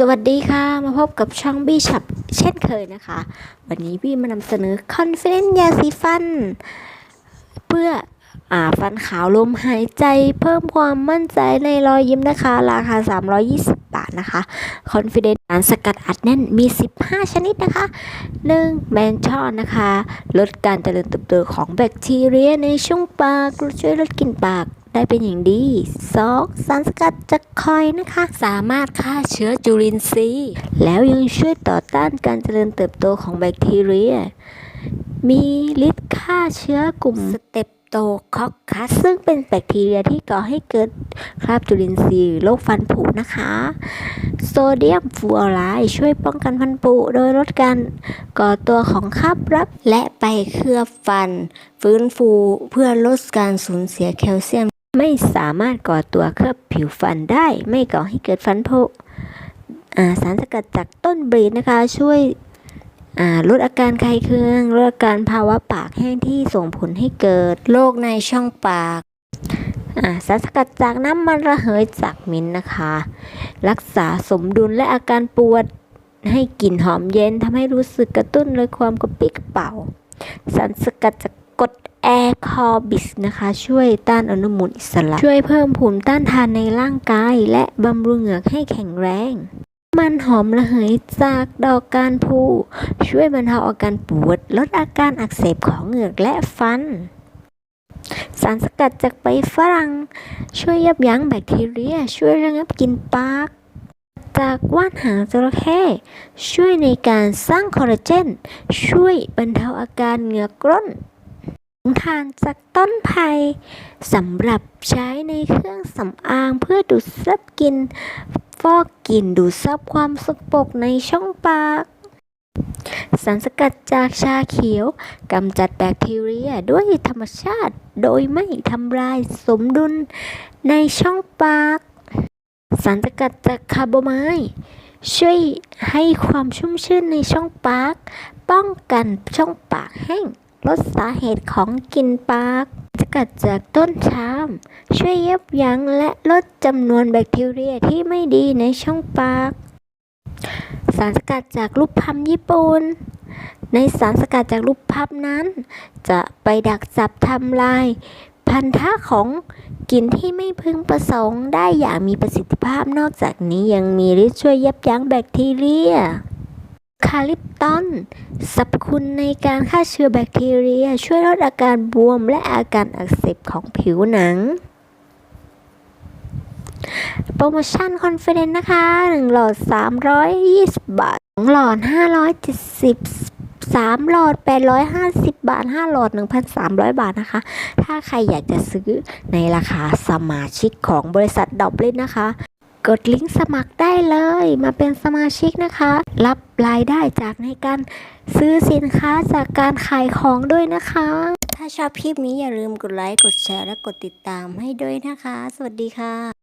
สวัสดีค่ะ มาพบกับช่องบี้ฉับเช่นเคยนะคะ วันนี้บี้มานำเสนอ Confidence ยาสีฟัน เพื่ออาฟันขาวลมหายใจเพิ่มความมั่นใจในรอยยิ้มนะคะ ราคา 320 บาทนะคะ Confidence สารสกัดอัดแน่นมี 15 ชนิดนะคะ 1. แมนชอนนะคะ ลดการเจริญเติบโตของแบคทีเรียในช่องปากช่วยลดกลิ่นปาก ได้เป็นอย่างดี 2. สารสกัดจากคอยนะคะ สามารถฆ่าเชื้อจุลินทรีย์ แล้วยังช่วยต่อต้านการเจริญเติบโตของแบคทีเรีย มีฤทธิ์ฆ่าเชื้อกลุ่มสเตปโตคอคคัสซึ่งเป็นแบคทีเรียที่ก่อให้เกิดคราบจุลินทรีย์โรคฟันผุนะคะ โซเดียมฟูออไรด์ช่วยป้องกันฟันผุโดยลดการก่อตัวของคราบรับ และไปเคลือบฟัน ฟื้นฟูเพื่อลดการสูญเสียแคลเซียม ไม่สามารถก่อตัวเคลือบผิวฟันได้ ไม่ก่อให้เกิดฟันผุสารสกัดจากต้นบรีดนะคะ ช่วยลดอาการไข้เคืองลดอาการภาวะปากแห้งที่ส่งผลให้เกิดโรคในช่องปากสารสกัดจากน้ำมันระเหยจากมิ้นนะคะ รักษาสมดุลและอาการปวดให้กลิ่นหอมเย็นทำให้รู้สึกกระตุ้นเลยความกระปรี้กระเป๋าสารสกัดจาก แอร์คอบิสนะคะ ช่วยต้านอนุมูลอิสระ ช่วยเพิ่มภูมิต้านทานในร่างกาย และบำรุงเหงือกให้แข็งแรง มันหอมระเหยจากดอกการพูช่วยบรรเทาอาการปวด ลดอาการอักเสบของเหงือกและฟัน สารสกัดจากใบฝรั่ง ช่วยยับยั้งแบคทีเรีย ช่วยระงับกลิ่นปาก จากว่านหางจระเข้ช่วยในการสร้างคอลลาเจน ช่วยบรรเทาอาการเหงือกร้น ผงทานจากต้นไผ่สำหรับใช้ในเครื่องสำอางเพื่อดูดซับกลิ่นฟอกกลิ่นดูดซับความสกปรกในช่องปากสารสกัดจากชาเขียวกำจัดแบคทีเรียด้วยธรรมชาติ โดยไม่ทำลายสมดุลในช่องปาก สารสกัดจากคาร์โบไมช่วยให้ความชุ่มชื่นในช่องปาก ป้องกันช่องปากแห้ง ลดสาเหตุของกลิ่นปากสกัดจากต้นชาม ช่วยยับยั้งและลดจำนวนแบคทีเรียที่ไม่ดีในช่องปาก สารสกัดจากลูกพับญี่ปุ่นในสารสกัดจากลูกพับนั้น จะไปดักจับทำลาย พันธะของกลิ่นที่ไม่พึงประสงค์ได้อย่างมีประสิทธิภาพนอกจากนี้ยังมีฤทธิ์ช่วยยับยั้งแบคทีเรีย คาลิปตอนสรรพคุณในการฆ่าเชื้อแบคทีเรีย ช่วยลดอาการบวมและอาการอักเสบของผิวหนัง โปรโมชั่นคอนเฟ dence นะคะ 1 หลอด 320 บาท 2 หลอด 570 3 หลอด 850 บาท 5 หลอด 1,300 บาทนะคะ ถ้าใครอยากจะซื้อในราคาสมาชิกของบริษัทดอบลินนะคะ กดลิงก์สมัครได้เลยมาเป็นสมาชิกนะคะ รับรายได้จากในการซื้อสินค้าจากการขายของด้วยนะคะ ถ้าชอบคลิปนี้อย่าลืมกดไลค์ กดแชร์และกดติดตามให้ด้วยนะคะ สวัสดีค่ะ